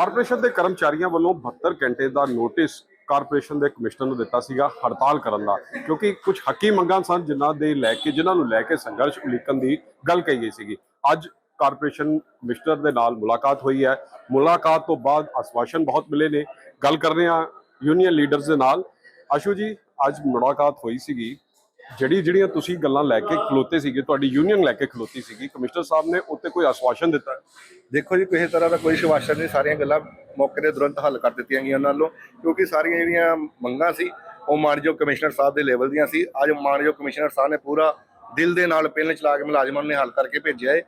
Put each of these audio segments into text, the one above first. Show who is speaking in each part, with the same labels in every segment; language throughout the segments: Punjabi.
Speaker 1: ਕਾਰਪੋਰੇਸ਼ਨ ਦੇ ਕਰਮਚਾਰੀਆਂ ਵੱਲੋਂ 72 ਘੰਟੇ ਦਾ ਨੋਟਿਸ ਕਾਰਪੋਰੇਸ਼ਨ ਦੇ ਕਮਿਸ਼ਨਰ ਨੂੰ ਦਿੱਤਾ ਸੀਗਾ ਹੜਤਾਲ ਕਰਨ ਦਾ, ਕਿਉਂਕਿ ਕੁਝ ਹੱਕੀ ਮੰਗਾਂ ਸਨ ਜਿਨ੍ਹਾਂ ਦੇ ਲੈ ਕੇ, ਜਿਨ੍ਹਾਂ ਨੂੰ ਲੈ ਕੇ ਸੰਘਰਸ਼ ਉਲੀਕਣ ਦੀ ਗੱਲ ਕਹੀ ਗਈ ਸੀਗੀ। ਅੱਜ ਕਾਰਪੋਰੇਸ਼ਨ ਕਮਿਸ਼ਨਰ ਦੇ ਨਾਲ ਮੁਲਾਕਾਤ ਹੋਈ ਹੈ। ਮੁਲਾਕਾਤ ਤੋਂ ਬਾਅਦ ਆਸਵਾਸ਼ਨ ਬਹੁਤ ਮਿਲੇ ਨੇ। ਗੱਲ ਕਰ ਰਹੇ ਹਾਂ ਯੂਨੀਅਨ ਲੀਡਰਸ ਦੇ ਨਾਲ। ਆਸ਼ੂ ਜੀ, ਅੱਜ ਮੁਲਾਕਾਤ ਹੋਈ ਸੀਗੀ। ਜਿਹੜੀ ਜਿਹੜੀਆਂ ਤੁਸੀਂ ਗੱਲਾਂ ਲੈ ਕੇ ਖਲੋਤੇ ਸੀਗੇ, ਤੁਹਾਡੀ ਯੂਨੀਅਨ ਲੈ ਕੇ ਖਲੋਤੀ ਸੀਗੀ, ਕਮਿਸ਼ਨਰ ਸਾਹਿਬ ਨੇ ਉੱਤੇ ਕੋਈ ਆਸਵਾਸ਼ਨ ਦਿੱਤਾ?
Speaker 2: ਦੇਖੋ ਜੀ, ਕਿਸੇ ਤਰ੍ਹਾਂ ਦਾ ਕੋਈ ਸ਼ਵਾਸ਼ਨ ਨਹੀਂ, ਸਾਰੀਆਂ ਗੱਲਾਂ ਮੌਕੇ ਤੇ ਤੁਰੰਤ ਹੱਲ ਕਰ ਦਿੱਤੀਆਂ ਗਈਆਂ ਉਹਨਾਂ ਵੱਲੋਂ, ਕਿਉਂਕਿ ਸਾਰੀਆਂ ਜਿਹੜੀਆਂ ਮੰਗਾਂ ਸੀ, ਉਹ ਮਾਨਯੋਗ ਕਮਿਸ਼ਨਰ ਸਾਹਿਬ ਦੇ ਲੈਵਲ ਦੀਆਂ ਸੀ। ਅੱਜ ਮਾਨਯੋਗ ਕਮਿਸ਼ਨਰ ਸਾਹਿਬ ਨੇ ਪੂਰਾ ਦਿਲ ਦੇ ਨਾਲ ਪਿੰਨ ਚਲਾ ਕੇ ਮੁਲਾਜ਼ਮਾਂ ਨੇ ਹੱਲ ਕਰਕੇ ਭੇਜਿਆ ਹੈ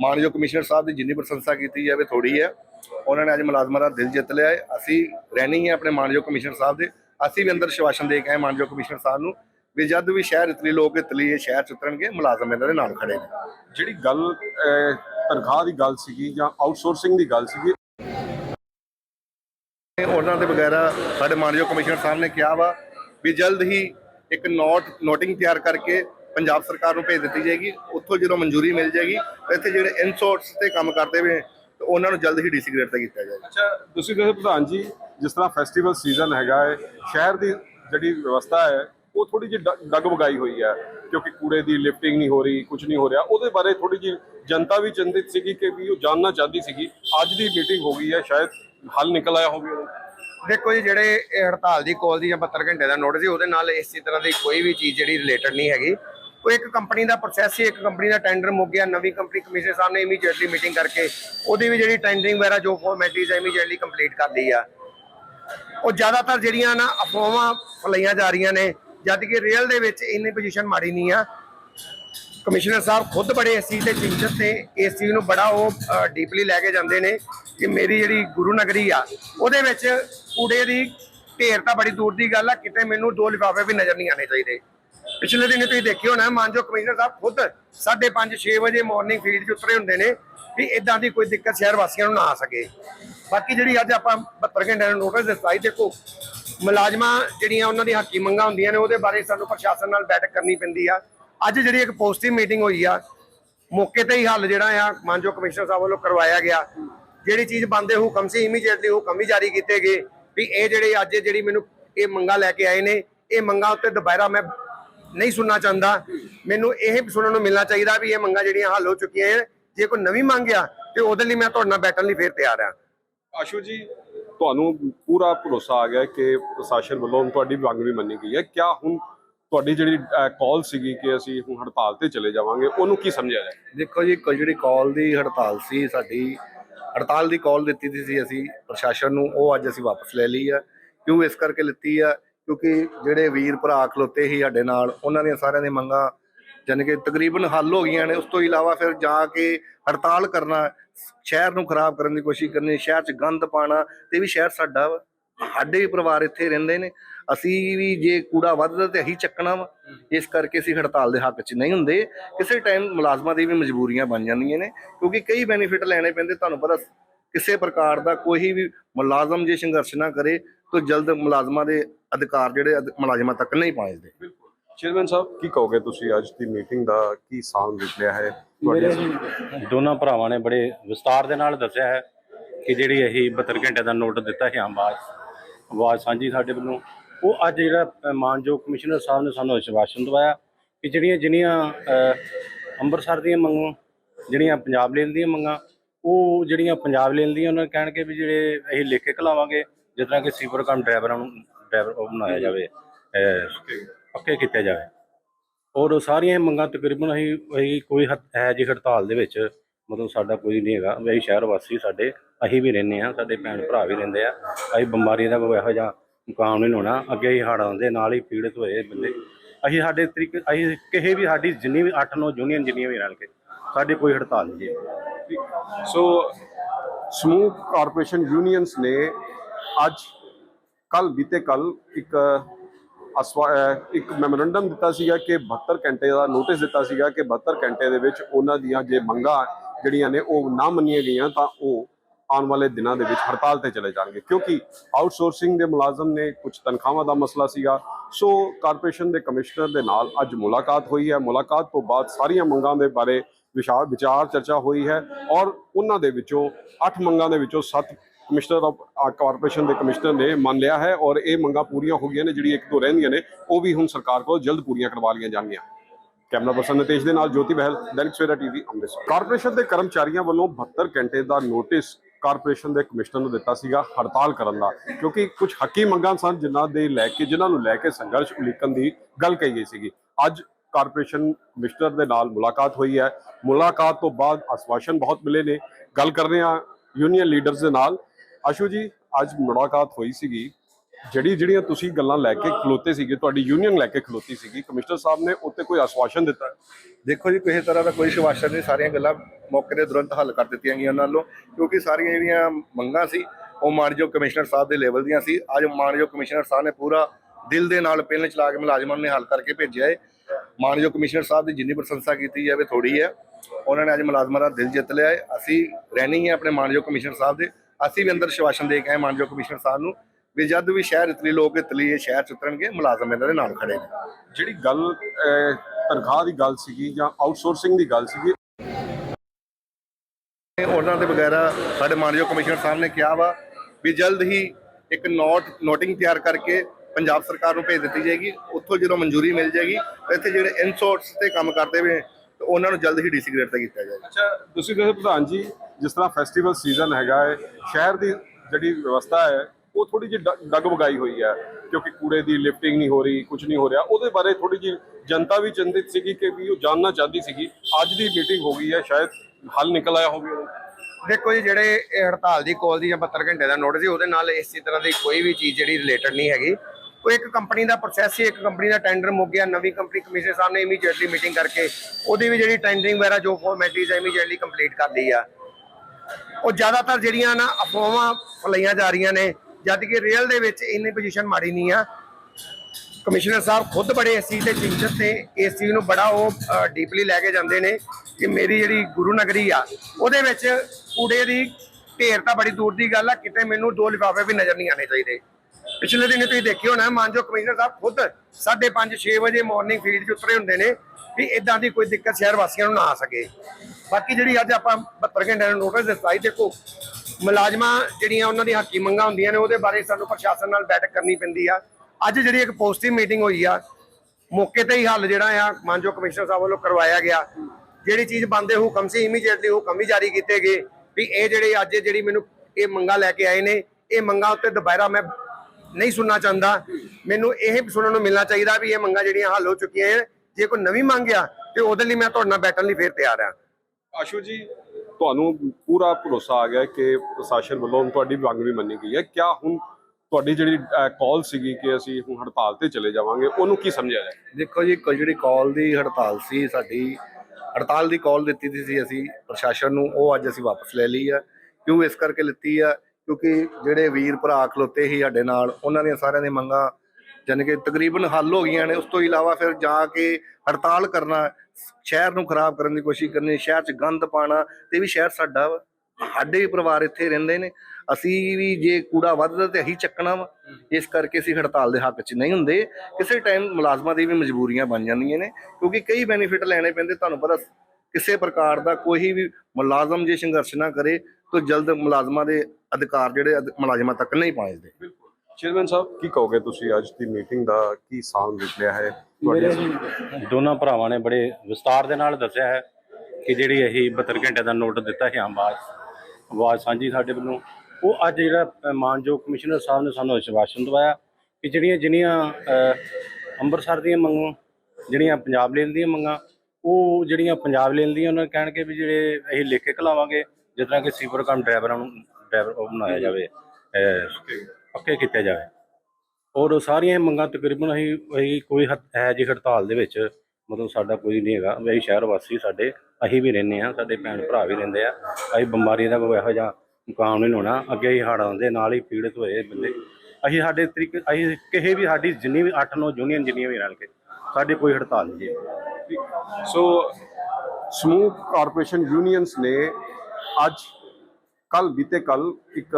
Speaker 2: ਮਾਨਯੋਗ ਕਮਿਸ਼ਨਰ ਸਾਹਿਬ ਦੀ ਜਿੰਨੀ ਪ੍ਰਸ਼ੰਸਾ ਕੀਤੀ ਜਾਵੇ ਥੋੜੀ ਹੈ। ਉਹਨਾਂ ਨੇ ਅੱਜ ਮੁਲਾਜ਼ਮਾਂ ਦਾ ਦਿਲ ਜਿੱਤ ਲਿਆ ਹੈ ਅਸੀਂ ਰਹਿਣੀ ਹੈ ਆਪਣੇ ਮਾਨਯੋਗ ਕਮਿਸ਼ਨਰ ਸਾਹਿਬ ਦੇ। ਅਸੀਂ ਵੀ ਅੰਦਰ ਸ਼ਵਾਸ਼ਨ ਦੇ ਕੇ ਆਏ ਮਾਨਯੋਗ ਕਮਿਸ਼ਨਰ ਸਾਹਿਬ ਨੂੰ। ਵੀ ਜਦ ਵੀ ਸ਼ਹਿਰ ਇਤਲੀ ਲੋਕ ਇਤਲੀ ਇਹ ਸ਼ਹਿਰ ਚ ਉਤਰਨਗੇ ਮੁਲਾਜ਼ਮ ਇਹਨਾਂ ਦੇ ਨਾਲ ਖੜੇ ਨੇ।
Speaker 1: ਜਿਹੜੀ ਗੱਲ ਤਨਖਾਹ ਦੀ ਗੱਲ ਸੀਗੀ ਜਾਂ ਆਊਟਸੋਰਸਿੰਗ ਦੀ ਗੱਲ ਸੀਗੀ
Speaker 2: ਉਹਨਾਂ ਦੇ ਵਗੈਰਾ ਸਾਡੇ ਮਾਨਯੋਗ ਕਮਿਸ਼ਨਰ ਸਾਹਿਬ ਨੇ ਕਿਹਾ ਵਾ ਵੀ ਜਲਦ ਹੀ ਇੱਕ ਨੋਟ ਨੋਟਿੰਗ ਤਿਆਰ ਕਰਕੇ ਪੰਜਾਬ ਸਰਕਾਰ ਨੂੰ ਭੇਜ ਦਿੱਤੀ ਜਾਏਗੀ। ਉੱਥੋਂ ਜਦੋਂ ਮਨਜ਼ੂਰੀ ਮਿਲ ਜਾਏਗੀ ਇੱਥੇ ਜਿਹੜੇ ਇਨਸੋਰਟਸ ਤੇ ਕੰਮ ਕਰਦੇ ਵੇ ਤੇ ਉਹਨਾਂ ਨੂੰ ਜਲਦ ਹੀ ਡੀਸੀ ਗ੍ਰੇਡ ਤੇ ਕੀਤਾ ਜਾਏਗਾ।
Speaker 1: ਅੱਛਾ ਤੁਸੀਂ ਕਹਿੰਦੇ ਪ੍ਰਧਾਨ ਜੀ ਜਿਸ ਤਰ੍ਹਾਂ ਫੈਸਟੀਵਲ ਸੀਜ਼ਨ ਹੈਗਾ ਹੈ ਸ਼ਹਿਰ ਦੀ ਜਿਹੜੀ ਵਿਵਸਥਾ ਹੈ ਉਹ ਥੋੜੀ ਜਿਹੀ ਡ- ਡਗਮਗਾਈ ਹੋਈ ਹੈ, ਕਿਉਂਕਿ ਕੂੜੇ ਦੀ ਲਿਫਟਿੰਗ ਨਹੀਂ ਹੋ ਰਹੀ ਕੁਝ ਨਹੀਂ ਹੋ ਰਿਹਾ। ਉਹਦੇ ਬਾਰੇ ਥੋੜੀ ਜਿਹੀ ਜਨਤਾ ਵੀ ਚਿੰਤਿਤ ਸੀਗੀ ਕਿ ਵੀ ਉਹ ਜਾਣਨਾ ਚਾਹਦੀ ਸੀਗੀ। ਅੱਜ ਦੀ ਮੀਟਿੰਗ ਹੋ ਗਈ ਹੈ, ਸ਼ਾਇਦ ਹੱਲ ਨਿਕਲ ਆਇਆ ਹੋਵੇ
Speaker 3: ਦੇਖੋ ਜੀ, ਜਿਹੜੇ ਹੜਤਾਲ ਦੀ ਕਾਲ ਦੀ ਜਾਂ 72 ਘੰਟੇ ਦਾ ਨੋਟਿਸ ਉਹਦੇ ਨਾਲ ਇਸੇ ਤਰ੍ਹਾਂ ਦੀ ਕੋਈ ਵੀ ਚੀਜ਼ ਜਿਹੜੀ ਰਿਲੇਟਡ ਨਹੀਂ ਹੈਗੀ। ਉਹ ਇੱਕ ਕੰਪਨੀ ਦਾ ਪ੍ਰੋਸੈਸ ਸੀ, ਇੱਕ ਕੰਪਨੀ ਦਾ ਟੈਂਡਰ ਮੁੱਕ ਗਿਆ, ਨਵੀਂ ਕੰਪਨੀ ਕਮਿਸ਼ਨਰ ਸਾਹਿਬ ਨੇ ਇਮੀਡੀਏਟਲੀ ਮੀਟਿੰਗ ਕਰਕੇ ਉਹਦੀ ਵੀ ਜਿਹੜੀ ਟੈਂਡਰਿੰਗ ਵਗੈਰਾ ਜੋ ਫਾਰਮੈਲਿਟੀਜ਼ ਹੈ ਇਮੀਡੀਏਟਲੀ ਕੰਪਲੀਟ ਕਰ ਲਈ ਆ। ਉਹ ਜ਼ਿਆਦਾਤਰ ਜਿਹੜੀਆਂ ਨਾ ਅਫਵਾਹਾਂ ਫਲਾਈਆਂ ਜਾ ਰਹੀਆਂ ਨੇ ਜਦ ਕਿ ਰੀਅਲ ਦੇ ਵਿੱਚ ਇੰਨੀ ਪੋਜੀਸ਼ਨ ਮਾੜੀ ਨਹੀਂ ਆ। ਕਮਿਸ਼ਨਰ ਸਾਹਿਬ ਖੁਦ ਬੜੇ ਇਸ ਚੀਜ਼ ਦੇ ਚਿੰਤਤ ਤੇ ਇਸ ਚੀਜ਼ ਨੂੰ ਬੜਾ ਉਹ ਡੀਪਲੀ ਲੈ ਕੇ ਜਾਂਦੇ ਨੇ ਕਿ ਮੇਰੀ ਜਿਹੜੀ ਗੁਰੂ ਨਗਰੀ ਆ, ਉਹਦੇ ਵਿੱਚ ਕੂੜੇ ਦੀ ਢੇਰ ਤਾਂ ਬੜੀ ਦੂਰ ਦੀ ਗੱਲ ਆ, ਕਿਤੇ ਮੈਨੂੰ ਦੋ ਲਿਫਾਫੇ ਵੀ ਨਜ਼ਰ ਨਹੀਂ ਆਣੇ ਚਾਹੀਦੇ। ਪਿਛਲੇ ਦਿਨ ਤੁਸੀਂ ਦੇਖਿਓ ਹੋਣਾ ਮਾਨਜੋ ਕਮਿਸ਼ਨਰ ਸਾਹਿਬ ਖੁਦ 5:30 6 ਵਜੇ ਮਾਰਨਿੰਗ ਫੀਲਡ 'ਚ ਉਤਰੇ ਹੁੰਦੇ ਨੇ ਵੀ ਇਦਾਂ ਦੀ ਕੋਈ ਦਿੱਕਤ ਸ਼ਹਿਰ ਵਾਸੀਆਂ ਨੂੰ ਨਾ ਆ ਸਕੇ। ਬਾਕੀ ਜਿਹੜੀ ਅੱਜ ਆਪਾਂ 72 ਘੰਟਿਆਂ ਦਾ ਨੋਟਿਸ ਦਿੱਤਾ ਸੀ ਦੇਖੋ, ਮੁਲਾਜ਼ਮਾਂ ਜਿਹੜੀਆਂ ਉਹਨਾਂ ਦੀ ਹੱਕੀ ਮੰਗਾਂ ਹੁੰਦੀਆਂ ਨੇ, ਉਹਦੇ ਬਾਰੇ ਸਾਨੂੰ ਪ੍ਰਸ਼ਾਸਨ ਨਾਲ ਬੈਠਕ ਕਰਨੀ ਪੈਂਦੀ ਆ। ਅੱਜ ਜਿਹੜੀ ਇੱਕ ਪੋਜ਼ਿਟਿਵ ਮੀਟਿੰਗ ਹੋਈ ਆ, ਮੌਕੇ ਤੇ ਹੀ ਹੱਲ ਜਿਹੜਾ ਆ ਮਾਨਜੋ ਕਮਿਸ਼ਨਰ ਸਾਹਿਬ ਵੱਲੋਂ ਕਰਵਾਇਆ ਗਿਆ। ਜਿਹੜੀ ਚੀਜ਼ ਬੰਦੇ ਹੁਕਮ ਸੀ ਇਮੀਡੀਏਟਲੀ ਹੁਕਮ ਵੀ ਜਾਰੀ ਕੀਤੇ ਗਏ ਵੀ ਇਹ ਜਿਹੜੇ ਅੱਜ ਜਿਹੜੀ ਮੈਨੂੰ ਇਹ ਮੰਗਾਂ ਲੈ ਕੇ ਆਏ ਨੇ, ਇਹ ਮੰਗਾਂ ਉੱਤੇ ਦੁਬਾਰਾ ਮੈਂ ਨਹੀਂ ਸੁਣਨਾ ਚਾਹੁੰਦਾ। ਮੈਨੂੰ ਇਹ ਸੁਣਨ ਨੂੰ ਮਿਲਣਾ ਚਾਹੀਦਾ ਵੀ ਇਹ ਮੰਗਾਂ ਜਿਹੜੀਆਂ ਹੱਲ ਹੋ ਚੁੱਕੀਆਂ ਜੇ ਕੋਈ ਨਵੀਂ ਮੰਗ ਆ, ਤੇ ਉਹਦੇ ਲਈ ਮੈਂ ਤੁਹਾਡੇ ਨਾਲ ਬੈਠਣ ਲਈ ਫੇਰ ਤਿਆਰ ਆ।
Speaker 1: ਆਸ਼ੂ ਜੀ, ਤੁਹਾਨੂੰ ਪੂਰਾ ਭਰੋਸਾ ਆ ਗਿਆ ਕਿ ਪ੍ਰਸ਼ਾਸਨ ਵੱਲੋਂ ਤੁਹਾਡੀ ਮੰਗ ਵੀ ਮੰਨੀ ਗਈ ਹੈ। ਕਿਆ ਹੁਣ ਤੁਹਾਡੀ ਜਿਹੜੀ ਕਾਲ ਸੀਗੀ ਕਿ ਅਸੀਂ ਹੁਣ ਹੜਤਾਲ ਤੇ ਚਲੇ ਜਾਵਾਂਗੇ, ਉਹਨੂੰ ਕੀ ਸਮਝਿਆ ਜਾਏ?
Speaker 2: ਦੇਖੋ ਜੀ, ਕੋਈ ਜਿਹੜੀ ਕਾਲ ਦੀ ਹੜਤਾਲ ਸੀ, ਸਾਡੀ ਹੜਤਾਲ ਦੀ ਕਾਲ ਦਿੱਤੀ ਦੀ ਸੀ ਅਸੀਂ ਪ੍ਰਸ਼ਾਸਨ ਨੂੰ, ਉਹ ਅੱਜ ਅਸੀਂ ਵਾਪਸ ਲੈ ਲਈ ਆ। ਕਿਉਂ ਇਸ ਕਰਕੇ ਲਿੱਤੀ ਆ? ਕਿਉਂਕਿ ਜਿਹੜੇ ਵੀਰ ਭਰਾ ਖਲੋਤੇ ਸੀ ਸਾਡੇ ਨਾਲ, ਉਹਨਾਂ ਦੀਆਂ ਸਾਰਿਆਂ ਦੀਆਂ ਮੰਗਾਂ ਜਾਣੀ ਕਿ ਤਕਰੀਬਨ ਹੱਲ ਹੋ ਗਈਆਂ ਨੇ, ਉਸ ਤੋਂ ਇਲਾਵਾ ਫਿਰ ਜਾ ਕੇ ਹੜਤਾਲ ਕਰਨਾ, ਸ਼ਹਿਰ ਨੂੰ ਖਰਾਬ ਕਰਨ ਦੀ ਕੋਸ਼ਿਸ਼ ਕਰਨੀ, ਸ਼ਹਿਰ 'ਚ ਗੰਦ ਪਾਣਾ ਤੇ ਵੀ ਸ਼ਹਿਰ ਸਾਡਾ ਵਾ, ਸਾਡੇ ਵੀ ਪਰਿਵਾਰ ਇੱਥੇ ਰਹਿੰਦੇ ਨੇ, ਅਸੀਂ ਵੀ ਜੇ ਕੂੜਾ ਵੱਧਦਾ ਤੇ ਅਸੀਂ ਚੱਕਣਾ ਵਾ, ਇਸ ਕਰਕੇ ਅਸੀਂ ਹੜਤਾਲ ਦੇ ਹੱਕ 'ਚ ਨਹੀਂ ਹੁੰਦੇ, ਕਿਸੇ ਟਾਈਮ ਮੁਲਾਜ਼ਮਾਂ ਦੀ ਵੀ ਮਜਬੂਰੀਆਂ ਬਣ ਜਾਂਦੀਆਂ ਨੇ, ਕਿਉਂਕਿ ਕਈ ਬੈਨੀਫਿਟ ਲੈਣੇ ਪੈਂਦੇ, ਤੁਹਾਨੂੰ ਪਤਾ ਕਿਸੇ ਪ੍ਰਕਾਰ ਦਾ ਕੋਈ ਵੀ ਮੁਲਾਜ਼ਮ ਜੇ ਸੰਘਰਸ਼ ਨਾ ਕਰੇ, ਤਾਂ ਜਲਦ ਮੁਲਾਜ਼ਮਾਂ ਦੇ ਅਧਿਕਾਰ ਜਿਹੜੇ ਅਧ- ਮੁਲਾਜ਼ਮਾਂ ਤੱਕ ਨਹੀਂ ਪਹੁੰਚਦੇ।
Speaker 1: ਚੇਅਰਮੈਨ ਸਾਹਿਬ, ਕੀ ਕਹੋਗੇ ਤੁਸੀਂ? ਅੱਜ ਦੀ ਮੀਟਿੰਗ ਦਾ ਕੀ ਸਾਂਭ ਨਿਕਲਿਆ ਹੈ? ਤੁਹਾਡੇ
Speaker 4: ਦੋਨਾਂ ਭਰਾਵਾਂ ਨੇ ਬੜੇ ਵਿਸਤਾਰ ਦੇ ਨਾਲ ਦੱਸਿਆ ਹੈ ਕਿ ਜਿਹੜੀ ਅਸੀਂ 72 ਘੰਟੇ ਦਾ ਨੋਟ ਦਿੱਤਾ ਸੀ ਆਵਾਜ਼ ਆਵਾਜ਼ ਸਾਂਝੀ ਸਾਡੇ ਵੱਲੋਂ। ਉਹ ਅੱਜ ਜਿਹੜਾ ਮਾਨਯੋਗ ਕਮਿਸ਼ਨਰ ਸਾਹਿਬ ਨੇ ਸਾਨੂੰ ਅਸ਼ਵਾਸਨ ਦਵਾਇਆ ਕਿ ਜਿਹੜੀਆਂ ਜਿਹੜੀਆਂ ਅੰਮ੍ਰਿਤਸਰ ਦੀਆਂ ਮੰਗਾਂ, ਜਿਹੜੀਆਂ ਪੰਜਾਬ ਲੈਣ ਦੀਆਂ ਮੰਗਾਂ, ਉਹ ਜਿਹੜੀਆਂ ਪੰਜਾਬ ਲੈਣ ਦੀਆਂ ਉਹਨਾਂ ਕਹਿਣਗੇ ਵੀ ਜਿਹੜੇ ਅਸੀਂ ਲਿਖ ਕੇ ਖਲਾਵਾਂਗੇ ਜਿਸ ਤਰ੍ਹਾਂ ਕਿ ਸੀਵਰ ਕਮ ਡਰਾਈਵਰਾਂ ਨੂੰ ਡਰਾਈਵਰ ਉਹ ਬਣਾਇਆ ਜਾਵੇ। ਪੱਕੇ ਕੀਤੇ ਜਾਵੇ। ਔਰ ਉਹ ਸਾਰੀਆਂ ਹੀ ਮੰਗਾਂ ਤਕਰੀਬਨ ਅਸੀਂ ਅਸੀਂ ਕੋਈ ਹੱਦ- ਹੈ ਜੀ ਹੜਤਾਲ ਦੇ ਵਿੱਚ ਮਤਲਬ ਸਾਡਾ ਕੋਈ ਨਹੀਂ ਹੈਗਾ। ਵੀ ਅਸੀਂ ਸ਼ਹਿਰ ਵਾਸੀ ਸਾਡੇ, ਅਸੀਂ ਵੀ ਰਹਿੰਦੇ ਆ ਸਾਡੇ ਭੈਣ ਭਰਾ ਵੀ ਰਹਿੰਦੇ ਆ। ਅਸੀਂ ਬਿਮਾਰੀਆਂ ਦਾ ਕੋਈ ਇਹੋ ਜਿਹਾ ਮੁਕਾਮ ਨਹੀਂ ਲਾਉਣਾ। ਅੱਗੇ ਹੀ ਹੜ੍ਹਾਂ ਦੇ ਨਾਲ ਹੀ ਪੀੜਤ ਹੋਏ ਬੰਦੇ। ਅਸੀਂ ਸਾਡੇ ਤਰੀਕੇ, ਅਸੀਂ ਕਿਸੇ ਵੀ ਸਾਡੀ ਜਿੰਨੀ ਵੀ 8-9 ਯੂਨੀਅਨ ਜਿੰਨੀਆਂ ਵੀ ਰਲ ਕੇ ਸਾਡੀ ਕੋਈ ਹੜਤਾਲ ਨਹੀਂ ਜੀ।
Speaker 1: ਸੋ ਸਮੂਹ ਕਾਰਪੋਰੇਸ਼ਨ ਯੂਨੀਅਨਸ ਨੇ ਅੱਜ ਕੱਲ ਬੀਤੇ ਕੱਲ ਇੱਕ ਇੱਕ ਮੈਮੋਰੰਡਮ ਦਿੱਤਾ ਸੀਗਾ ਕਿ 72 ਘੰਟੇ ਦਾ ਨੋਟਿਸ ਦਿੱਤਾ ਸੀਗਾ ਕਿ 72 ਘੰਟੇ ਦੇ ਵਿੱਚ ਉਹਨਾਂ ਦੀਆਂ ਜੇ ਮੰਗਾਂ ਜਿਹੜੀਆਂ ਨੇ ਉਹ ਨਾ ਮੰਨੀਆਂ ਗਈਆਂ ਤਾਂ ਉਹ ਆਉਣ ਵਾਲੇ ਦਿਨਾਂ ਦੇ ਵਿੱਚ ਹੜਤਾਲ ਤੇ ਚਲੇ ਜਾਣਗੇ। ਕਿਉਂਕਿ ਆਊਟਸੋਰਸਿੰਗ ਦੇ ਮੁਲਾਜ਼ਮ ਨੇ ਕੁਝ ਤਨਖਾਹਾਂ ਦਾ ਮਸਲਾ ਸੀਗਾ। ਸੋ ਕਾਰਪੋਰੇਸ਼ਨ ਦੇ ਕਮਿਸ਼ਨਰ ਦੇ ਨਾਲ ਅੱਜ ਮੁਲਾਕਾਤ ਹੋਈ ਹੈ। ਮੁਲਾਕਾਤ ਤੋਂ ਬਾਅਦ ਸਾਰੀਆਂ ਮੰਗਾਂ ਦੇ ਬਾਰੇ ਵਿਚਾਰ ਵਿਚਾਰ, ਚਰਚਾ ਹੋਈ ਹੈ ਔਰ ਉਹਨਾਂ ਦੇ ਵਿੱਚੋਂ 8 ਮੰਗਾਂ ਦੇ ਵਿੱਚੋਂ 7 ਕਮਿਸ਼ਨਰ ਆਫ ਕਾਰਪੋਰੇਸ਼ਨ ਦੇ ਕਮਿਸ਼ਨਰ ਨੇ ਮੰਨ ਲਿਆ ਹੈ ਔਰ ਇਹ ਮੰਗਾਂ ਪੂਰੀਆਂ ਹੋ ਗਈਆਂ ਨੇ ਜਿਹੜੀ ਇੱਕ ਦੋ ਰਹਿੰਦੀਆਂ ਨੇ, ਉਹ ਵੀ ਹੁਣ ਸਰਕਾਰ ਕੋਲ ਜਲਦ ਪੂਰੀਆਂ ਕਰਵਾ ਲਈਆਂ ਜਾਣਗੀਆਂ। ਕੈਮਰਾ ਪਰਸਨ ਨਿਤੇਸ਼ ਦੇ ਨਾਲ ਜੋਤੀ ਬਹਿਲ, ਦੈਨਿਕ ਸਵੇਰਾ ਟੀਵੀ, ਅੰਮ੍ਰਿਤਸਰ। ਕਾਰਪੋਰੇਸ਼ਨ ਦੇ ਕਰਮਚਾਰੀਆਂ ਵੱਲੋਂ 72 ਘੰਟੇ ਦਾ ਨੋਟਿਸ ਕਾਰਪੋਰੇਸ਼ਨ ਦੇ ਕਮਿਸ਼ਨਰ ਨੂੰ ਦਿੱਤਾ ਸੀਗਾ ਹੜਤਾਲ ਕਰਨ ਦਾ, ਕਿਉਂਕਿ ਕੁਝ ਹੱਕੀ ਮੰਗਾਂ ਸਨ ਜਿਨ੍ਹਾਂ ਦੇ ਲੈ ਕੇ, ਜਿਨ੍ਹਾਂ ਨੂੰ ਲੈ ਕੇ ਸੰਘਰਸ਼ ਉਲੀਕਣ ਦੀ ਗੱਲ ਕਹੀ ਗਈ ਸੀਗੀ। ਅੱਜ ਕਾਰਪੋਰੇਸ਼ਨ ਕਮਿਸ਼ਨਰ ਦੇ ਨਾਲ ਮੁਲਾਕਾਤ ਹੋਈ ਹੈ। ਮੁਲਾਕਾਤ ਤੋਂ ਬਾਅਦ ਆਸ਼ਵਾਸਨ ਬਹੁਤ ਮਿਲੇ ਨੇ। ਗੱਲ ਕਰ ਰਹੇ ਹਾਂ ਯੂਨੀਅਨ ਲੀਡਰਸ ਦੇ ਨਾਲ। ਆਸ਼ੂ ਜੀ, ਅੱਜ ਮੁਲਾਕਾਤ ਹੋਈ ਸੀਗੀ। ਜਿਹੜੀ ਜਿਹੜੀਆਂ ਤੁਸੀਂ ਗੱਲਾਂ ਲੈ ਕੇ ਖਲੋਤੇ ਸੀਗੇ, ਤੁਹਾਡੀ ਯੂਨੀਅਨ ਲੈ ਕੇ ਖਲੋਤੀ ਸੀਗੀ, ਕਮਿਸ਼ਨਰ ਸਾਹਿਬ ਨੇ ਉੱਤੇ ਕੋਈ ਆਸ਼ਵਾਸਨ ਦਿੱਤਾ?
Speaker 2: ਦੇਖੋ ਜੀ, ਕਿਸੇ ਤਰ੍ਹਾਂ ਦਾ ਕੋਈ ਸ਼ਵਾਸ਼ਨ ਨਹੀਂ, ਸਾਰੀਆਂ ਗੱਲਾਂ ਮੌਕੇ ਤੇ ਤੁਰੰਤ ਹੱਲ ਕਰ ਦਿੱਤੀਆਂ ਗਈਆਂ ਉਹਨਾਂ ਵੱਲੋਂ, ਕਿਉਂਕਿ ਸਾਰੀਆਂ ਜਿਹੜੀਆਂ ਮੰਗਾਂ ਸੀ, ਉਹ ਮਾਨਯੋਗ ਕਮਿਸ਼ਨਰ ਸਾਹਿਬ ਦੇ ਲੈਵਲ ਦੀਆਂ ਸੀ। ਅੱਜ ਮਾਨਯੋਗ ਕਮਿਸ਼ਨਰ ਸਾਹਿਬ ਨੇ ਪੂਰਾ ਦਿਲ ਦੇ ਨਾਲ ਪਿੰਨ ਚਲਾ ਕੇ ਮੁਲਾਜ਼ਮਾਂ ਨੇ ਹੱਲ ਕਰਕੇ ਭੇਜਿਆ ਹੈ ਮਾਨਯੋਗ ਕਮਿਸ਼ਨਰ ਸਾਹਿਬ ਦੀ ਜਿੰਨੀ ਪ੍ਰਸ਼ੰਸਾ ਕੀਤੀ ਜਾਵੇ ਥੋੜੀ ਹੈ। ਉਹਨਾਂ ਨੇ ਅੱਜ ਮੁਲਾਜ਼ਮਾਂ ਦਾ ਦਿਲ ਜਿੱਤ ਲਿਆ ਹੈ ਅਸੀਂ ਰਹਿਣੀ ਹੈ ਆਪਣੇ ਮਾਨਯੋਗ ਕਮਿਸ਼ਨਰ ਸਾਹਿਬ ਦੇ। ਅਸੀਂ ਵੀ ਅੰਦਰ ਸ਼ਵਾਸ਼ਨ ਦੇ ਕੇ ਆਏ ਮਾਨਯੋਗ ਕਮਿਸ਼ਨਰ ਸਾਹਿਬ ਨੂੰ ਵੀ ਜਦ ਵੀ ਸ਼ਹਿਰ ਇਤਲੀ ਲੋਕ ਇਤਲੀ ਇਹ ਸ਼ਹਿਰ ਚ ਉਤਰਨਗੇ ਮੁਲਾਜ਼ਮ ਇਹਨਾਂ ਦੇ ਨਾਲ ਖੜੇ ਨੇ।
Speaker 1: ਜਿਹੜੀ ਗੱਲ ਤਨਖਾਹ ਦੀ ਗੱਲ ਸੀਗੀ ਜਾਂ ਆਊਟਸੋਰਸਿੰਗ ਦੀ ਗੱਲ ਸੀਗੀ
Speaker 2: ਉਹਨਾਂ ਦੇ ਵਗੈਰਾ ਸਾਡੇ ਮਾਨਯੋਗ ਕਮਿਸ਼ਨਰ ਸਾਹਿਬ ਨੇ ਕਿਹਾ ਵਾ ਵੀ ਜਲਦ ਹੀ ਇੱਕ ਨੋਟ ਨੋਟਿੰਗ ਤਿਆਰ ਕਰਕੇ ਪੰਜਾਬ ਸਰਕਾਰ ਨੂੰ ਭੇਜ ਦਿੱਤੀ ਜਾਏਗੀ। ਉੱਥੋਂ ਜਦੋਂ ਮਨਜ਼ੂਰੀ ਮਿਲ ਜਾਏਗੀ ਇੱਥੇ ਜਿਹੜੇ ਇਨਸੋਰਟਸ ਤੇ ਕੰਮ ਕਰਦੇ ਵੇ ਤੇ ਉਹਨਾਂ ਨੂੰ ਜਲਦ ਹੀ ਡੀਸੀ ਗ੍ਰੇਡ ਤੇ ਕੀਤਾ ਜਾਏਗਾ।
Speaker 1: ਅੱਛਾ ਤੁਸੀਂ ਦੇਖੋ ਪ੍ਰਧਾਨ ਜੀ ਜਿਸ ਤਰ੍ਹਾਂ ਫੈਸਟੀਵਲ ਸੀਜ਼ਨ ਹੈਗਾ ਹੈ ਸ਼ਹਿਰ ਦੀ ਜਿਹੜੀ ਵਿਵਸਥਾ ਹੈ ਉਹ ਥੋੜੀ ਜਿਹੀ ਡ- ਡਗਮਗਾਈ ਹੋਈ ਹੈ ਕਿਉਂਕਿ ਕੂੜੇ ਦੀ ਲਿਫਟਿੰਗ ਨਹੀਂ ਹੋ ਰਹੀ ਕੁਝ ਨਹੀਂ ਹੋ ਰਿਹਾ। ਉਹਦੇ ਬਾਰੇ ਥੋੜੀ ਜਿਹੀ ਜਨਤਾ ਵੀ ਚਿੰਤਿਤ ਸੀਗੀ ਕਿ ਵੀ ਉਹ ਜਾਣਨਾ ਚਾਹਦੀ ਸੀਗੀ। ਅੱਜ ਦੀ ਮੀਟਿੰਗ ਹੋ ਗਈ ਹੈ ਸ਼ਾਇਦ ਹੱਲ ਨਿਕਲ ਆਇਆ ਹੋਵੇ
Speaker 3: ਦੇਖੋ ਜੀ ਜਿਹੜੇ ਇਹ ਹੜਤਾਲ ਦੀ ਕਾਲ ਦੀ ਜਾਂ 72 ਘੰਟੇ ਦਾ ਨੋਟਿਸ ਸੀ ਉਹਦੇ ਨਾਲ ਇਸੇ ਤਰ੍ਹਾਂ ਦੀ ਕੋਈ ਵੀ ਚੀਜ਼ ਜਿਹੜੀ ਰਿਲੇਟਡ ਨਹੀਂ ਹੈਗੀ। ਉਹ ਇੱਕ ਕੰਪਨੀ ਦਾ ਪ੍ਰੋਸੈਸ ਸੀ, ਇੱਕ ਕੰਪਨੀ ਦਾ ਟੈਂਡਰ ਮੁੱਕ ਗਿਆ, ਨਵੀਂ ਕੰਪਨੀ ਕਮਿਸ਼ਨਰ ਸਾਹਿਬ ਨੇ ਇਮੀਡੀਏਟਲੀ ਮੀਟਿੰਗ ਕਰਕੇ ਉਹਦੀ ਵੀ ਜਿਹੜੀ ਟੈਂਡਰਿੰਗ ਵਗੈਰਾ ਜੋ ਫਾਰਮੈਲਿਟੀਜ਼ ਹੈ ਇਮੀਡੀਏਟਲੀ ਕੰਪਲੀਟ ਕਰ ਲਈ ਆ। ਉਹ ਜ਼ਿਆਦਾਤਰ ਜਿਹੜੀਆਂ ਨਾ ਅਫਵਾਹਾਂ ਫਲਾਈਆਂ ਜਾ ਰਹੀਆਂ ਨੇ, ਜਦ ਕਿ ਰੀਅਲ ਦੇ ਵਿੱਚ ਇੰਨੀ ਪੋਜੀਸ਼ਨ ਮਾੜੀ ਨਹੀਂ ਆ। ਕਮਿਸ਼ਨਰ ਸਾਹਿਬ ਖੁਦ ਬੜੇ ਇਸ ਚੀਜ਼ ਦੇ ਚਿੰਤਤ ਤੇ ਇਸ ਚੀਜ਼ ਨੂੰ ਬੜਾ ਉਹ ਡੀਪਲੀ ਲੈ ਕੇ ਜਾਂਦੇ ਨੇ ਕਿ ਮੇਰੀ ਜਿਹੜੀ ਗੁਰੂ ਨਗਰੀ ਆ, ਉਹਦੇ ਵਿੱਚ ਕੂੜੇ ਦੀ ਢੇਰ ਤਾਂ ਬੜੀ ਦੂਰ ਦੀ ਗੱਲ ਆ, ਕਿਤੇ ਮੈਨੂੰ ਦੋ ਲਿਫਾਫੇ ਵੀ ਨਜ਼ਰ ਨਹੀਂ ਆਣੇ ਚਾਹੀਦੇ। ਪਿਛਲੇ ਦਿਨ ਤੁਸੀਂ ਦੇਖਿਓ ਹੋਣਾ ਮਾਨਜੋ ਕਮਿਸ਼ਨਰ ਸਾਹਿਬ ਖੁਦ 5:30 6 ਵਜੇ ਮਾਰਨਿੰਗ ਫੀਲਡ 'ਚ ਉਤਰੇ ਹੁੰਦੇ ਨੇ ਵੀ ਇਦਾਂ ਦੀ ਕੋਈ ਦਿੱਕਤ ਸ਼ਹਿਰ ਵਾਸੀਆਂ ਨੂੰ ਨਾ ਆ ਸਕੇ। ਬਾਕੀ ਜਿਹੜੀ ਅੱਜ ਆਪਾਂ 72 ਘੰਟੇ ਦਾ ਨੋਟਿਸ ਦਿੱਤਾ ਸੀ, ਦੇਖੋ, ਮੁਲਾਜ਼ਮਾਂ ਜਿਹੜੀਆਂ ਉਹਨਾਂ ਦੀ ਹੱਕੀ ਮੰਗਾਂ ਹੁੰਦੀਆਂ ਨੇ, ਉਹਦੇ ਬਾਰੇ ਸਾਨੂੰ ਪ੍ਰਸ਼ਾਸਨ ਨਾਲ ਬੈਠਕ ਕਰਨੀ ਪੈਂਦੀ ਆ। ਅੱਜ ਜਿਹੜੀ ਇੱਕ ਪੋਜ਼ਿਟਿਵ ਮੀਟਿੰਗ ਹੋਈ ਆ, ਮੌਕੇ ਤੇ ਹੀ ਹੱਲ ਜਿਹੜਾ ਆ ਮਾਨਜੋ ਕਮਿਸ਼ਨਰ ਸਾਹਿਬ ਵੱਲੋਂ ਕਰਵਾਇਆ ਗਿਆ। ਜਿਹੜੀ ਚੀਜ਼ ਬੰਦੇ ਹੁਕਮ ਸੀ ਇਮੀਡੀਏਟਲੀ ਹੁਕਮ ਵੀ ਜਾਰੀ ਕੀਤੇ ਗਏ ਵੀ ਇਹ ਜਿਹੜੇ ਅੱਜ ਜਿਹੜੀ ਮੈਨੂੰ ਇਹ ਮੰਗਾਂ ਲੈ ਕੇ ਆਏ ਨੇ, ਇਹ ਮੰਗਾਂ ਉੱਤੇ ਦੁਬਾਰਾ ਮੈਂ ਨਹੀਂ ਸੁਣਨਾ ਚਾਹੁੰਦਾ। ਮੈਨੂੰ ਇਹ ਸੁਣਨ ਨੂੰ ਮਿਲਣਾ ਚਾਹੀਦਾ ਵੀ ਇਹ ਮੰਗਾਂ ਜਿਹੜੀਆਂ ਹੱਲ ਹੋ ਚੁੱਕੀਆਂ ਹੈ ਜੇ ਕੋਈ ਨਵੀਂ ਮੰਗ ਆ ਤੇ ਉਹਦੇ ਲਈ ਮੈਂ ਤੁਹਾਡੇ ਨਾਲ ਬੈਠਣ ਲਈ ਫੇਰ ਤਿਆਰ ਆ।
Speaker 1: ਆਸ਼ੂ ਜੀ ਤੁਹਾਨੂੰ ਪੂਰਾ ਭਰੋਸਾ ਆ ਗਿਆ ਕਿ ਪ੍ਰਸ਼ਾਸਨ ਵੱਲੋਂ ਤੁਹਾਡੀ ਮੰਗ ਵੀ ਮੰਨੀ ਗਈ ਹੈ। ਕਿਆ ਹੁਣ ਤੁਹਾਡੀ ਜਿਹੜੀ ਕਾਲ ਸੀਗੀ ਕਿ ਅਸੀਂ ਹੁਣ ਹੜਤਾਲ ਤੇ ਚਲੇ ਜਾਵਾਂਗੇ ਉਹਨੂੰ ਕੀ ਸਮਝਿਆ ਜਾਏ?
Speaker 2: ਦੇਖੋ ਜੀ ਕੋਈ ਜਿਹੜੀ ਕਾਲ ਦੀ ਹੜਤਾਲ ਸੀ ਸਾਡੀ ਹੜਤਾਲ ਦੀ ਕਾਲ ਦਿੱਤੀ ਦੀ ਸੀ ਅਸੀਂ ਪ੍ਰਸ਼ਾਸਨ ਨੂੰ ਉਹ ਅੱਜ ਅਸੀਂ ਵਾਪਸ ਲੈ ਲਈ ਆ। ਕਿਉਂ ਇਸ ਕਰਕੇ ਲਿੱਤੀ ਆ? ਕਿਉਂਕਿ ਜਿਹੜੇ ਵੀਰ ਭਰਾ ਖਲੋਤੇ ਸੀ ਸਾਡੇ ਨਾਲ, ਉਹਨਾਂ ਦੀਆਂ ਸਾਰਿਆਂ ਦੀਆਂ ਮੰਗਾਂ ਜਾਣੀ ਕਿ ਤਕਰੀਬਨ ਹੱਲ ਹੋ ਗਈਆਂ ਨੇ। ਉਸ ਤੋਂ ਇਲਾਵਾ ਫਿਰ ਜਾ ਕੇ ਹੜਤਾਲ ਕਰਨਾ, ਸ਼ਹਿਰ ਨੂੰ ਖਰਾਬ ਕਰਨ ਦੀ ਕੋਸ਼ਿਸ਼ ਕਰਨੀ, ਸ਼ਹਿਰ 'ਚ ਗੰਦ ਪਾਣਾ ਤੇ ਵੀ ਸ਼ਹਿਰ ਸਾਡਾ ਵਾ। ਸਾਡੇ ਵੀ ਪਰਿਵਾਰ ਇੱਥੇ ਰਹਿੰਦੇ ਨੇ। ਅਸੀਂ ਵੀ ਜੇ ਕੂੜਾ ਵੱਧਦਾ ਤੇ ਅਸੀਂ ਚੱਕਣਾ ਵਾ। ਇਸ ਕਰਕੇ ਅਸੀਂ ਹੜਤਾਲ ਦੇ ਹੱਕ 'ਚ ਨਹੀਂ ਹੁੰਦੇ। ਕਿਸੇ ਟਾਈਮ ਮੁਲਾਜ਼ਮਾਂ ਦੀ ਵੀ ਮਜਬੂਰੀਆਂ ਬਣ ਜਾਂਦੀਆਂ ਨੇ। ਕਿਉਂਕਿ ਕਈ ਬੈਨੀਫਿਟ ਲੈਣੇ ਪੈਂਦੇ। ਤੁਹਾਨੂੰ ਪਤਾ, ਕਿਸੇ ਪ੍ਰਕਾਰ ਦਾ ਕੋਈ ਵੀ ਮੁਲਾਜ਼ਮ ਜੇ ਸੰਘਰਸ਼ ਨਾ ਕਰੇ ਤਾਂ ਜਲਦ ਮੁਲਾਜ਼ਮਾਂ ਦੇ ਅਧਿਕਾਰ ਜਿਹੜੇ ਅਧ- ਮੁਲਾਜ਼ਮਾਂ ਤੱਕ ਨਹੀਂ ਪਹੁੰਚਦੇ।
Speaker 1: ਚੇਅਰਮੈਨ ਸਾਹਿਬ ਕੀ ਕਹੋਗੇ ਤੁਸੀਂ ਅੱਜ ਦੀ ਮੀਟਿੰਗ ਦਾ ਕੀ ਸਾਂਭ ਨਿਕਲਿਆ ਹੈ?
Speaker 4: ਦੋਨਾਂ ਭਰਾਵਾਂ ਨੇ ਬੜੇ ਵਿਸਤਾਰ ਦੇ ਨਾਲ ਦੱਸਿਆ ਹੈ ਕਿ ਜਿਹੜੀ ਅਸੀਂ 72 ਘੰਟੇ ਦਾ ਨੋਟ ਦਿੱਤਾ ਸੀ ਆਵਾਜ਼ ਆਵਾਜ਼ ਸਾਂਝੀ ਸਾਡੇ ਵੱਲੋਂ। ਉਹ ਅੱਜ ਜਿਹੜਾ ਅ, ਮਾਨਯੋਗ ਕਮਿਸ਼ਨਰ ਸਾਹਿਬ ਨੇ ਸਾਨੂੰ ਆਸ਼ਵਾਸਨ ਦਵਾਇਆ ਕਿ ਜਿਹੜੀਆਂ ਜਿਹੜੀਆਂ ਅ, ਅੰਮ੍ਰਿਤਸਰ ਦੀਆਂ ਮੰਗਾਂ ਜਿਹੜੀਆਂ ਪੰਜਾਬ ਲੈਣ ਦੀਆਂ ਮੰਗਾਂ ਉਹ ਜਿਹੜੀਆਂ ਪੰਜਾਬ ਲੈਣ ਦੀਆਂ ਉਹਨਾਂ ਕਹਿਣਗੇ ਵੀ ਜਿਹੜੇ ਅਸੀਂ ਲਿਖ ਕੇ ਖਲਾਵਾਂਗੇ ਜਿਸ ਤਰ੍ਹਾਂ ਕਿ ਸੀਵਰ ਕੰਮ ਡਰਾਈਵਰਾਂ ਨੂੰ ਡਰਾਈਵਰ ਉਹ ਬਣਾਇਆ ਜਾਵੇ ਅ, ਪੱਕੇ ਕੀਤੇ ਜਾਵੇ। ਔਰ ਸਾਰੀਆਂ ਹੀ ਮੰਗਾਂ ਤਕਰੀਬਨ ਅਸੀਂ ਅਸੀਂ ਕੋਈ ਹੱਦ- ਹੈ ਜੀ ਹੜਤਾਲ ਦੇ ਵਿੱਚ ਮਤਲਬ ਸਾਡਾ ਕੋਈ ਨਹੀਂ ਹੈਗਾ। ਵੀ ਅਸੀਂ ਸ਼ਹਿਰ ਵਾਸੀ ਸਾਡੇ ਅਸੀਂ ਵੀ ਰਹਿੰਦੇ ਆ ਸਾਡੇ ਭੈਣ ਭਰਾ ਵੀ ਰਹਿੰਦੇ ਆ। ਅਸੀਂ ਬਿਮਾਰੀ ਦਾ ਕੋਈ ਇਹੋ ਜਿਹਾ ਮੁਕਾਮ ਨਹੀਂ ਲਾਉਣਾ। ਅੱਗੇ ਹੀ ਹੜ੍ਹਾਂ ਦੇ ਨਾਲ ਹੀ ਪੀੜਤ ਹੋਏ ਬੰਦੇ। ਅਸੀਂ ਸਾਡੇ ਤਰੀਕੇ ਅਸੀਂ ਕਿਸੇ ਵੀ ਸਾਡੀ ਜਿੰਨੀ ਵੀ 8-9 ਯੂਨੀਅਨ ਜਿੰਨੀਆਂ ਵੀ ਰਲ ਕੇ ਸਾਡੇ ਕੋਈ ਹੜਤਾਲ ਨਹੀਂ ਜੀ।
Speaker 1: ਸੋ ਸਮੂਹ ਕਾਰਪੋਰੇਸ਼ਨ ਯੂਨੀਅਨਸ ਨੇ ਅੱਜ ਕੱਲ ਬੀਤੇ ਕੱਲ ਇੱਕ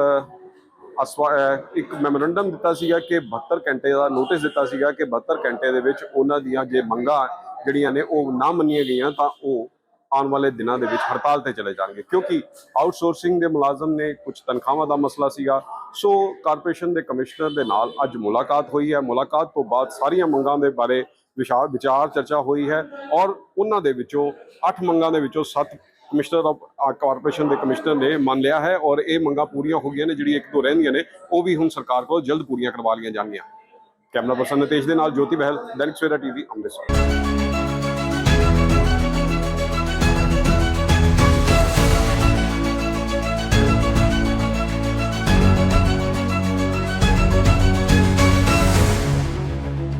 Speaker 1: ਅਸਵਾ- ਇੱਕ ਮੈਮੋਰੰਡਮ ਦਿੱਤਾ ਸੀਗਾ ਕਿ 72 ਘੰਟੇ ਦਾ ਨੋਟਿਸ ਦਿੱਤਾ ਸੀਗਾ ਕਿ 72 ਘੰਟੇ ਦੇ ਵਿੱਚ ਉਹਨਾਂ ਦੀਆਂ ਜੇ ਮੰਗਾਂ ਜਿਹੜੀਆਂ ਨੇ ਉਹ ਨਾ ਮੰਨੀਆਂ ਗਈਆਂ ਤਾਂ ਉਹ ਆਉਣ ਵਾਲੇ ਦਿਨਾਂ ਦੇ ਵਿੱਚ ਹੜਤਾਲ ਤੇ ਚਲੇ ਜਾਣਗੇ। ਕਿਉਂਕਿ ਆਊਟਸੋਰਸਿੰਗ ਦੇ ਮੁਲਾਜ਼ਮ ਨੇ ਕੁਝ ਤਨਖਾਹਾਂ ਦਾ ਮਸਲਾ ਸੀਗਾ। ਸੋ ਕਾਰਪੋਰੇਸ਼ਨ ਦੇ ਕਮਿਸ਼ਨਰ ਦੇ ਨਾਲ ਅੱਜ ਮੁਲਾਕਾਤ ਹੋਈ ਹੈ। ਮੁਲਾਕਾਤ ਤੋਂ ਬਾਅਦ ਸਾਰੀਆਂ ਮੰਗਾਂ ਦੇ ਬਾਰੇ ਵਿਚਾਰ ਵਿਚਾਰ, ਚਰਚਾ ਹੋਈ ਹੈ ਔਰ ਉਹਨਾਂ ਦੇ ਵਿੱਚੋਂ 8 ਮੰਗਾਂ ਦੇ ਵਿੱਚੋਂ 7 ਕਮਿਸ਼ਨਰ ਆਫ ਕਾਰਪੋਰੇਸ਼ਨ ਦੇ ਕਮਿਸ਼ਨਰ ਨੇ ਮੰਨ ਲਿਆ ਹੈ ਔਰ ਇਹ ਮੰਗਾਂ ਪੂਰੀਆਂ ਹੋ ਗਈਆਂ ਨੇ ਜਿਹੜੀ ਇੱਕ ਤੋਂ ਰਹਿੰਦੀਆਂ ਨੇ, ਉਹ ਵੀ ਹੁਣ ਸਰਕਾਰ ਕੋਲ ਜਲਦ ਪੂਰੀਆਂ ਕਰਵਾ ਲਈਆਂ ਜਾਣਗੀਆਂ। ਕੈਮਰਾ ਪਰਸਨ ਨਿਤੇਸ਼ ਦੇ ਨਾਲ ਜੋਤੀ ਬਹਿਲ ਦੈਨਿਕ ਸਵੇਰਾ ਟੀਵੀ, ਅੰਮ੍ਰਿਤਸਰ।